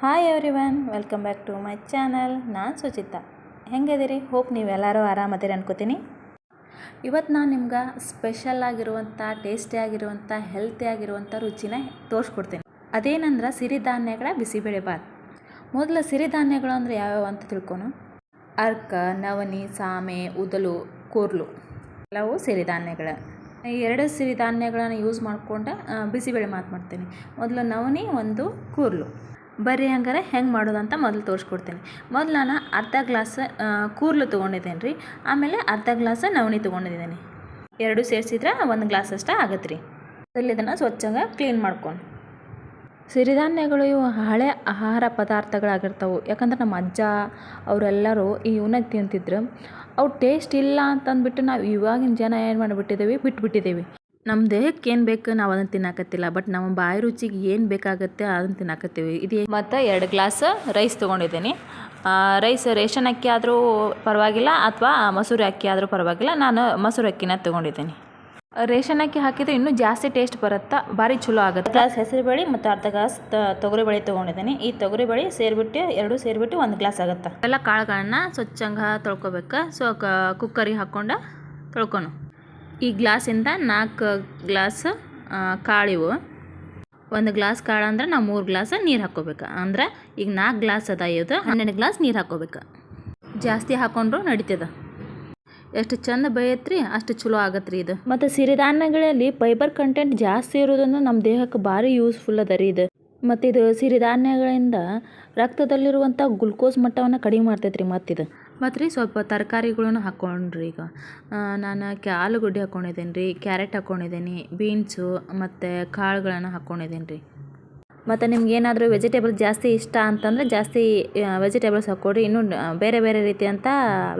Hi everyone welcome back to my channel ನಾನು Suchita. ಹೆಂಗಿದ್ದೀರಿ? Hope ನೀವೆಲ್ಲರೂ ಆರಾಮದಿರಿ ಅನ್ಕೋತೀನಿ. ಇವತ್ತು ನಾನು ನಿಮ್ಗೆ ಸ್ಪೆಷಲ್ ಆಗಿರುವಂಥ ಟೇಸ್ಟಿ ಆಗಿರುವಂಥ ಹೆಲ್ತಿ ಆಗಿರುವಂಥ ರುಚಿನ ತೋರಿಸ್ಕೊಡ್ತೀನಿ. ಅದೇನಂದ್ರೆ ಸಿರಿಧಾನ್ಯಗಳ ಬಿಸಿಬೇಳೆ ಬಾತ್. ಮೊದಲು ಸಿರಿಧಾನ್ಯಗಳು ಅಂದರೆ ಯಾವ್ಯಾವ ಅಂತ ತಿಳ್ಕೊನು? ಅರ್ಕ ನವನಿ ಸಾಮೆ, ಉದಲು, ಕೂರ್ಲು. ಎಲ್ಲವು ಸಿರಿಧಾನ್ಯಗಳ. ಎರಡು ಸಿರಿಧಾನ್ಯಗಳನ್ನು ಯೂಸ್ ಮಾಡಿಕೊಂಡು ಬಿಸಿಬೇಳೆ ಮಾತು ಮಾಡ್ತೀನಿ. ಮೊದಲು ನವನಿ ಒಂದು ಕೂರ್ಲು. ಬರ್ರಿ ಹಂಗಾರೆ ಹೆಂಗೆ ಮಾಡೋದು ಅಂತ ಮೊದಲು ತೋರಿಸ್ಕೊಡ್ತೀನಿ. ಮೊದಲು ನಾನು ಅರ್ಧ ಗ್ಲಾಸ್ ಕೂರ್ಲು ತೊಗೊಂಡಿದ್ದೇನೆ ರೀ ಆಮೇಲೆ ಅರ್ಧ ಗ್ಲಾಸ್ ನವಣಿ ತೊಗೊಂಡಿದ್ದೀನಿ. ಎರಡು ಸೇರಿಸಿದ್ರೆ ಒಂದು ಗ್ಲಾಸ್ ಅಷ್ಟ ಆಗತ್ತೆ ರೀ ಅದರಲ್ಲಿ ಇದನ್ನು ಸ್ವಚ್ಛಂಗ ಕ್ಲೀನ್ ಮಾಡ್ಕೊಂಡು ಸಿರಿಧಾನ್ಯಗಳು ಇವು ಹಳೆ ಆಹಾರ ಪದಾರ್ಥಗಳಾಗಿರ್ತವೆ. ಯಾಕಂದ್ರೆ ನಮ್ಮ ಅಜ್ಜ, ಅವರೆಲ್ಲರೂ ಇವನ್ನ ತಿಂತಿದ್ರು. ಅವು ಟೇಸ್ಟ್ ಇಲ್ಲ ಅಂತಂದ್ಬಿಟ್ಟು ನಾವು ಇವಾಗಿನ ಜನ ಏನು ಮಾಡಿಬಿಟ್ಟಿದ್ದೀವಿ ಬಿಟ್ಬಿಟ್ಟಿದ್ದೀವಿ ನಮ್ಮ ದೇಹಕ್ಕೆ ಏನು ಬೇಕು ನಾವು ಅದನ್ನು ತಿನ್ನಕತ್ತಿಲ್ಲ ಬಟ್ ನಮ್ಮ ಬಾಯಿ ರುಚಿಗೆ ಏನು ಬೇಕಾಗುತ್ತೆ ಅದನ್ನು ತಿನ್ನಕತ್ತೀವಿ. ಇದು ಮತ್ತು ಎರಡು ಗ್ಲಾಸ್ ರೈಸ್ ತೊಗೊಂಡಿದ್ದೀನಿ. ರೈಸ್ ರೇಷನ್ ಅಕ್ಕಿ ಆದರೂ ಪರವಾಗಿಲ್ಲ ಅಥವಾ ಮೊಸರು ಅಕ್ಕಿ ಆದರೂ ಪರವಾಗಿಲ್ಲ ನಾನು ಮೊಸರು ಅಕ್ಕಿನ ತೊಗೊಂಡಿದ್ದೀನಿ. ರೇಷನ್ ಅಕ್ಕಿ ಹಾಕಿದ್ರೆ ಇನ್ನೂ ಜಾಸ್ತಿ ಟೇಸ್ಟ್ ಬರುತ್ತಾ? ಭಾರಿ ಚಲೋ ಆಗುತ್ತೆ. ಗ್ಲಾಸ್ ಹೆಸರು ಬೇಳೆ ಮತ್ತು ಅರ್ಧ ಗ್ಲಾಸ್ ತೊಗರಿ ಬೇಳೆ ತೊಗೊಂಡಿದ್ದೀನಿ. ಈ ತೊಗರಿ ಬೇಳೆ ಸೇರಿಬಿಟ್ಟು ಎರಡು ಸೇರಿಬಿಟ್ಟು ಒಂದು ಗ್ಲಾಸ್ ಆಗುತ್ತೆ? ಎಲ್ಲ ಕಾಳುಗಳನ್ನ ಸ್ವಚ್ಛಂಗ ತೊಳ್ಕೊಬೇಕು. ಸೊ ಕುಕ್ಕರಿಗೆ ಹಾಕ್ಕೊಂಡು ತೊಳ್ಕೊನು. ಈ ಗ್ಲಾಸಿಂದ ನಾಲ್ಕು ಗ್ಲಾಸ್ ಕಾಳಿವು. ಒಂದು ಗ್ಲಾಸ್ ಕಾಳು ಅಂದ್ರೆ ನಾವು ಮೂರು ಗ್ಲಾಸ್ ನೀರು ಹಾಕೋಬೇಕು ಅಂದ್ರೆ ಈಗ ನಾಲ್ಕು ಗ್ಲಾಸ್ ಅದ ಇದು, ಹನ್ನೆರಡು ಗ್ಲಾಸ್ ನೀರು ಹಾಕೋಬೇಕು ಜಾಸ್ತಿ ಹಾಕೊಂಡ್ರು ನಡೀತದ. ಎಷ್ಟು ಚಂದ ಬೇಯತ್ರಿ, ಅಷ್ಟು ಚಲೋ ಆಗತ್ತೆ ಇದು. ಮತ್ತು ಸಿರಿಧಾನ್ಯಗಳಲ್ಲಿ ಫೈಬರ್ ಕಂಟೆಂಟ್ ಜಾಸ್ತಿ ಇರೋದನ್ನು ನಮ್ಮ ದೇಹಕ್ಕೆ ಭಾರಿ ಯೂಸ್ಫುಲ್ ಅದ ರೀ ಇದು. ಮತ್ತು ಇದು ಸಿರಿಧಾನ್ಯಗಳಿಂದ ರಕ್ತದಲ್ಲಿರುವಂಥ ಗ್ಲುಕೋಸ್ ಮಟ್ಟವನ್ನು ಕಡಿಮೆ ಮಾಡ್ತೈತೆ ರೀ ಮತ್ತಿದು. ಮತ್ತು ರೀ ಸ್ವಲ್ಪ ತರಕಾರಿಗಳನ್ನು ಹಾಕ್ಕೊಂಡ್ರಿ ಈಗ. ನಾನು ಕ್ಯಾ ಆಲೂಗಡ್ಡೆ ಹಾಕ್ಕೊಂಡಿದ್ದೀನಿ ರೀ ಕ್ಯಾರೆಟ್ ಹಾಕ್ಕೊಂಡಿದ್ದೀನಿ ಬೀನ್ಸು ಮತ್ತು ಕಾಳುಗಳನ್ನು ಹಾಕ್ಕೊಂಡಿದ್ದೀನಿ ರೀ ಮತ್ತು ನಿಮ್ಗೆ ಏನಾದರೂ ವೆಜಿಟೇಬಲ್ ಜಾಸ್ತಿ ಇಷ್ಟ ಅಂತಂದರೆ ಜಾಸ್ತಿ ವೆಜಿಟೇಬಲ್ಸ್ ಹಾಕ್ಕೊಡ್ರಿ ಇನ್ನೂ ಬೇರೆ ಬೇರೆ ರೀತಿಯಂಥ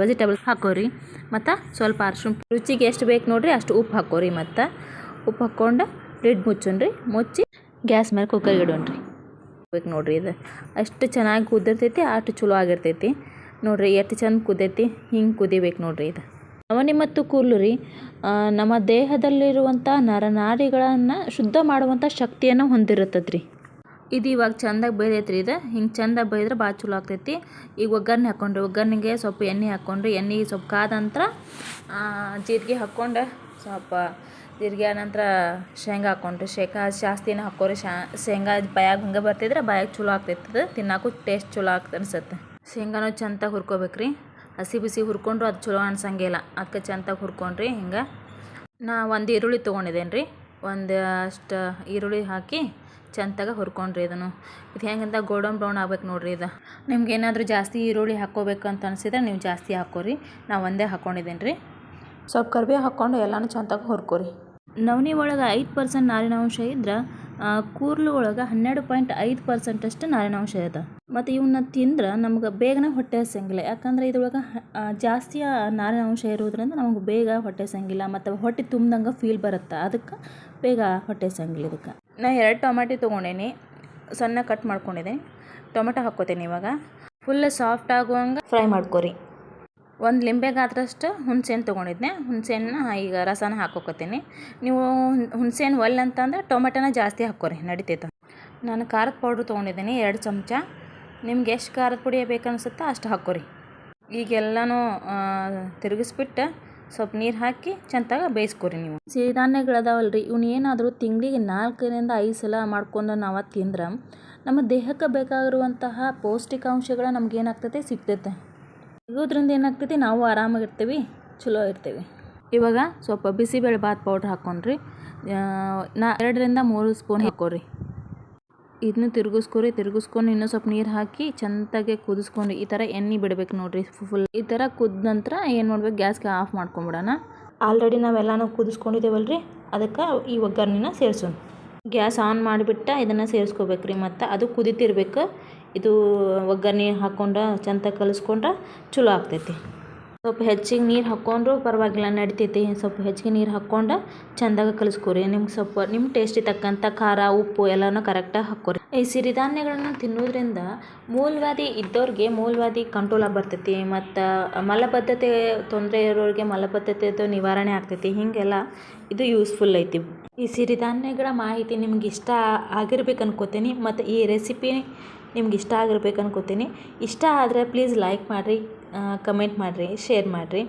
ವೆಜಿಟೇಬಲ್ಸ್ ಹಾಕೋರಿ. ಮತ್ತು ಸ್ವಲ್ಪ ಅರ್ಶಿಣ ರುಚಿಗೆ ಎಷ್ಟು ಬೇಕು ನೋಡಿರಿ ಅಷ್ಟು ಉಪ್ಪು ಹಾಕೋರಿ ಮತ್ತು. ಉಪ್ಪು ಹಾಕ್ಕೊಂಡು ಲಿಡ್ ಮುಚ್ಚೋಣ್ರಿ ಮುಚ್ಚಿ ಗ್ಯಾಸ್ ಮೇಲೆ ಕುಕ್ಕರ್ಗೆ ಇಡೋಣ್ರಿ. ಬೇಕು ನೋಡಿರಿ ಇದು. ಅಷ್ಟು ಚೆನ್ನಾಗಿ ಕುದಿರ್ತೈತಿ ಅಷ್ಟು ಚಲೋ ಆಗಿರ್ತೈತಿ. ನೋಡಿರಿ ಎಷ್ಟು ಚಂದ ಕುದೈತಿ, ಹಿಂಗೆ ಕುದಿಬೇಕು ನೋಡಿರಿ ಇದು. ನವನಿ ಮತ್ತು ಕೂರ್ಲು ರೀ ನಮ್ಮ ದೇಹದಲ್ಲಿರುವಂಥ ನರನಾಡಿಗಳನ್ನು ಶುದ್ಧ ಮಾಡುವಂಥ ಶಕ್ತಿಯನ್ನು ಹೊಂದಿರುತ್ತದೆ ರೀ ಇದು ಇವಾಗ ಚಂದಾಗಿ ಬೇಯ್ದೈತೆ ರೀ ಇದು, ಹಿಂಗೆ ಚಂದ ಬೇಯ್ದ್ರೆ ಭಾಳ ಚಲೋ ಆಗ್ತೈತಿ. ಈಗ ಒಗ್ಗರಣೆ ಹಾಕ್ಕೊಂಡ್ರಿ ಒಗ್ಗರಣೆಗೆ ಸ್ವಲ್ಪ ಎಣ್ಣೆ ಹಾಕ್ಕೊಂಡ್ರಿ ಎಣ್ಣೆ ಸ್ವಲ್ಪ ಕಾದ ನಂತರ ಜೀರಿಗೆ ಹಾಕ್ಕೊಂಡು ಸ್ವಲ್ಪ ಜೀರಿಗೆ ನಂತರ ಶೇಂಗಾ ಹಾಕ್ಕೊಂಡ್ರಿ ಶೇಂಗಾ ಜಾಸ್ತಿನೇ ಶಾ, ಶೇಂಗಾ ಬಾಯಾಗ ಹಂಗೆ ಬರ್ತಿದ್ರೆ ಬಾಯಾಗ ಚಲೋ ಆಗ್ತೈತದ, ತಿನ್ನಾಕು ಟೇಸ್ಟ್ ಚಲೋ ಆಗ್ತ ಅನ್ಸತ್ತೆ ಶೇಂಗಾನು ಹುರ್ಕೋಬೇಕು ರೀ ಹಸಿ ಬಿಸಿ ಹುರ್ಕೊಂಡ್ರು ಅದು ಚಲೋ ಅನ್ಸಂಗಿಲ್ಲ ಅದಕ್ಕೆ ಚಂದಾಗಿ ಹುರ್ಕೊಂಡ್ರಿ ಹಿಂಗೆ. ನಾ ಒಂದು ಈರುಳ್ಳಿ ತೊಗೊಂಡಿದ್ದೇನೆ ರೀ ಒಂದು ಅಷ್ಟು ಈರುಳ್ಳಿ ಹಾಕಿ ಚಂದಾಗ ಹುರ್ಕೊಂಡ್ರಿ ಇದನ್ನು. ಇದು ಹೆಂಗಂತ ಗೋಲ್ಡನ್ ಬ್ರೌನ್ ಆಗ್ಬೇಕು ನೋಡಿರಿ ಇದು. ನಿಮ್ಗೆ ಏನಾದರೂ ಜಾಸ್ತಿ ಈರುಳ್ಳಿ ಹಾಕೋಬೇಕು ಅಂತ ಅನಿಸಿದ್ರೆ ನೀವು ಜಾಸ್ತಿ ಹಾಕೋರಿ ನಾ ಒಂದೇ ಹಾಕ್ಕೊಂಡಿದ್ದೀನಿ ರೀ ಸ್ವಲ್ಪ ಕರ್ಬೇವು ಹಾಕ್ಕೊಂಡು ಎಲ್ಲನೂ ಚಂದಾಗ ಹುರ್ಕೋರಿ. ನವನಿ ಒಳಗೆ ಐದು ಪರ್ಸೆಂಟ್ ನಾರಿನಾಂಶ ಇದ್ರೆ ಕೂರ್ಲು ಒಳಗೆ ಹನ್ನೆರಡು ಪಾಯಿಂಟ್ ಐದು ಪರ್ಸೆಂಟಷ್ಟು ನಾರಿನಾಂಶ ಇದೆ ಮತ್ತು ಇವನ್ನ ತಿಂದ್ರೆ ನಮ್ಗೆ ಬೇಗನೆ ಹೊಟ್ಟೆ ಹಸಂಗಿಲ್ಲ ಯಾಕಂದ್ರೆ ಇದ್ರೊಳಗೆ ಜಾಸ್ತಿ ನಾರಿನ ಅಂಶ ಇರೋದ್ರಿಂದ ನಮಗೆ ಬೇಗ ಹೊಟ್ಟೆ ಹಸಂಗಿಲ್ಲ ಮತ್ತು ಹೊಟ್ಟೆ ತುಂಬ್ದಂಗೆ ಫೀಲ್ ಬರುತ್ತೆ. ಅದಕ್ಕೆ ಬೇಗ ಹೊಟ್ಟೆ ಹಸಂಗಿಲ್ಲ ಇದಕ್ಕೆ. ನಾ ಎರಡು ಟೊಮೆಟೊ ತೊಗೊಂಡೇನಿ, ಸಣ್ಣ ಕಟ್ ಮಾಡ್ಕೊಂಡಿದ್ದೀನಿ ಟೊಮೆಟೊ ಹಾಕ್ಕೋತೀನಿ ಇವಾಗ. ಫುಲ್ ಸಾಫ್ಟ್ ಆಗುವಂಗೆ ಫ್ರೈ ಮಾಡ್ಕೊರಿ. ಒಂದು ಲಿಂಬೆ ಗಾತ್ರಷ್ಟು ಹುಣ್ಸೆಹಣ್ಣು ತೊಗೊಂಡಿದ್ದೆ ಹುಣ್ಸೆಹಣ್ಣು ಈಗ ರಸನ ಹಾಕೋಕೋತೀನಿ ನೀವು ಹುಣ್ಸೆಹಣ್ಣು ಒಲ್ಲೆ ಅಂತಂದ್ರೆ ಟೊಮೆಟೊನ ಜಾಸ್ತಿ ಹಾಕ್ಕೊರಿ, ನಡಿತೈತೆ ನಾನು ಖಾರದ ಪೌಡ್ರ್ ತೊಗೊಂಡಿದ್ದೀನಿ, ಎರಡು ಚಮಚ. ನಿಮ್ಗೆ ಎಷ್ಟು ಖಾರದ ಪುಡಿ ಬೇಕನ್ಸುತ್ತೆ ಅಷ್ಟು ಹಾಕ್ಕೊರಿ. ಈಗೆಲ್ಲನೂ ತಿರುಗಿಸ್ಬಿಟ್ಟು ಸ್ವಲ್ಪ ನೀರು ಹಾಕಿ ಚಂದಾಗ ಬೇಯಿಸ್ಕೊರಿ ನೀವು. ಸಿರಿಧಾನ್ಯಗಳದಾವಲ್ಲ ರೀ ಇವನು ಏನಾದರೂ ತಿಂಗಳಿಗೆ ನಾಲ್ಕರಿಂದ ಐದು ಸಲ ಮಾಡ್ಕೊಂಡು ನಾವು ತಿಂದ್ರೆ ನಮ್ಮ ದೇಹಕ್ಕೆ ಬೇಕಾಗಿರುವಂತಹ ಪೌಷ್ಟಿಕಾಂಶಗಳ ನಮಗೇನಾಗ್ತೈತೆ ಸಿಗ್ತೈತೆ. ಸಿಗೋದ್ರಿಂದ ಏನಾಗ್ತೈತಿ? ನಾವು ಆರಾಮಾಗಿರ್ತೀವಿ, ಚಲೋ ಇರ್ತೀವಿ. ಇವಾಗ ಸ್ವಲ್ಪ ಬಿಸಿಬೇಳೆ ಬಾತ್ ಪೌಡ್ರ್ ಹಾಕ್ಕೊಂಡ್ರಿ ನಾ ಎರಡರಿಂದ ಮೂರು ಸ್ಪೂನ್ ಹಾಕ್ಕೊರಿ. ಇದನ್ನ ತಿರುಗಿಸ್ಕೊರಿ, ತಿರುಗಿಸ್ಕೊಂಡು ಇನ್ನೂ ಸ್ವಲ್ಪ ನೀರು ಹಾಕಿ ಚೆಂದಾಗೆ ಕುದಿಸ್ಕೊಂಡು ಈ ಥರ ಎಣ್ಣೆ ಬಿಡ್ಬೇಕು ನೋಡಿರಿ ಫುಲ್ ಈ ಥರ ಕುದ್ದ ನಂತರ ಏನು ಮಾಡ್ಬೇಕು, ಗ್ಯಾಸ್ಗೆ ಆಫ್ ಮಾಡ್ಕೊಂಬಿಡೋಣ. ಆಲ್ರೆಡಿ ನಾವೆಲ್ಲನೂ ರೀ ಅದಕ್ಕೆ ಈ ಒಗ್ಗರಣೆನ ಸೇರಿಸೋಣ. ಗ್ಯಾಸ್ ಆನ್ ಮಾಡಿಬಿಟ್ಟು ಇದನ್ನು ಸೇರಿಸ್ಕೋಬೇಕು ರೀ ಮತ್ತು ಅದು ಕುದಿತಿರ್ಬೇಕು. ಇದು ಒಗ್ಗರಣೆ ಹಾಕ್ಕೊಂಡು ಚಂದ ಕಲಿಸ್ಕೊಂಡ್ರೆ ಚಲೋ ಆಗ್ತೈತಿ. ಸ್ವಲ್ಪ ಹೆಚ್ಚಿಗೆ ನೀರು ಹಾಕ್ಕೊಂಡ್ರು ಪರವಾಗಿಲ್ಲ, ನಡಿತೈತಿ. ಸ್ವಲ್ಪ ಹೆಚ್ಚಿಗೆ ನೀರು ಹಾಕ್ಕೊಂಡು ಚಂದಾಗ ಕಲಿಸ್ಕೊರಿ. ನಿಮ್ಗೆ ಸ್ವಲ್ಪ, ನಿಮ್ಮ ಟೇಸ್ಟಿಗೆ ತಕ್ಕಂಥ ಖಾರ, ಉಪ್ಪು ಎಲ್ಲನೂ ಕರೆಕ್ಟಾಗಿ ಹಾಕ್ಕೊರಿ. ಈ ಸಿರಿಧಾನ್ಯಗಳನ್ನು ತಿನ್ನೋದ್ರಿಂದ ಮೂಲವ್ಯಾಧಿ ಇದ್ದವ್ರಿಗೆ ಮೂಲವ್ಯಾಧಿ ಕಂಟ್ರೋಲ್ ಆಗಿ ಬರ್ತೈತಿ. ಮತ್ತು ಮಲಬದ್ಧತೆ, ತೊಂದರೆ ಇರೋರಿಗೆ ಮಲಬದ್ಧತೆದು ನಿವಾರಣೆ ಆಗ್ತೈತಿ. ಹೀಗೆಲ್ಲ ಇದು ಯೂಸ್ಫುಲ್ ಐತಿ. ಈ ಸಿರಿಧಾನ್ಯಗಳ ಮಾಹಿತಿ ನಿಮ್ಗೆ ಇಷ್ಟ ಆಗಿರ್ಬೇಕು ಅನ್ಕೋತೀನಿ ಮತ್ತು ಈ ರೆಸಿಪಿ ನಿಮ್ಗೆ ಇಷ್ಟ ಆಗಿರ್ಬೇಕು ಅನ್ಕೋತೀನಿ. ಇಷ್ಟ ಆದರೆ ಪ್ಲೀಸ್ ಲೈಕ್ ಮಾಡಿರಿ ಕಮೆಂಟ್ ಮಾಡಿರಿ ಶೇರ್ ಮಾಡಿರಿ.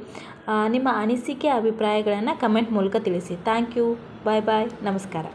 ನಿಮ್ಮ ಅನಿಸಿಕೆ, ಅಭಿಪ್ರಾಯಗಳನ್ನು ಕಮೆಂಟ್ ಮೂಲಕ ತಿಳಿಸಿ. ಥ್ಯಾಂಕ್ ಯು ಬಾಯ್ ಬಾಯ್ ನಮಸ್ಕಾರ.